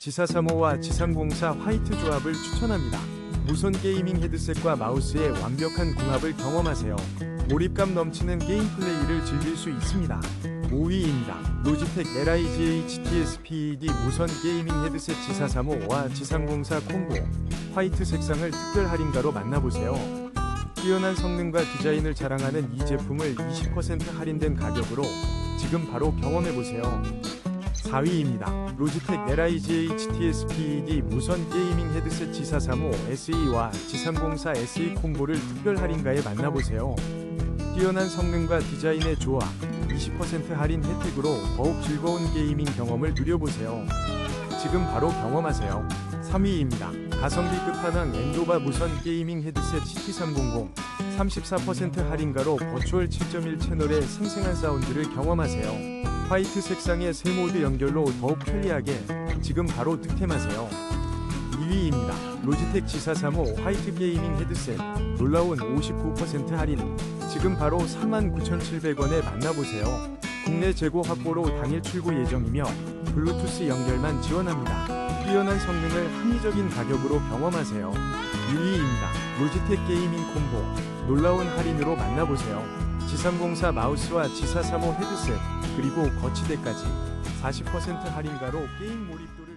G435와 G304 화이트 조합을 추천합니다. 무선 게이밍 헤드셋과 마우스의 완벽한 궁합을 경험하세요. 몰입감 넘치는 게임 플레이를 즐길 수 있습니다. 5위입니다. 로지텍 LIGH TSPED 무선 게이밍 헤드셋 G435와 G304 콤보 화이트 색상을 특별 할인가로 만나보세요. 뛰어난 성능과 디자인을 자랑하는 이 제품을 20% 할인된 가격으로 지금 바로 경험해보세요. 4위입니다. 로지텍 LIGH TSPED 무선 게이밍 헤드셋 G435 SE와 G304 SE 콤보를 특별 할인가에 만나보세요. 뛰어난 성능과 디자인의 조화, 20% 할인 혜택으로 더욱 즐거운 게이밍 경험을 누려보세요. 지금 바로 경험하세요. 3위입니다. 가성비 끝판왕 엔도바 무선 게이밍 헤드셋 CT300 34% 할인가로 버추얼 7.1 채널의 생생한 사운드를 경험하세요. 화이트 색상의 세 모드 연결로 더욱 편리하게 지금 바로 득템하세요. 2위입니다. 로지텍 G435 화이트 게이밍 헤드셋 놀라운 59% 할인 지금 바로 39,700원에 만나보세요. 국내 재고 확보로 당일 출고 예정이며 블루투스 연결만 지원합니다. 뛰어난 성능을 합리적인 가격으로 경험하세요. 1위입니다. 로지텍 게이밍 콤보 놀라운 할인으로 만나보세요. G304 마우스와 G435 헤드셋 그리고 거치대까지 40% 할인가로 게임 몰입도를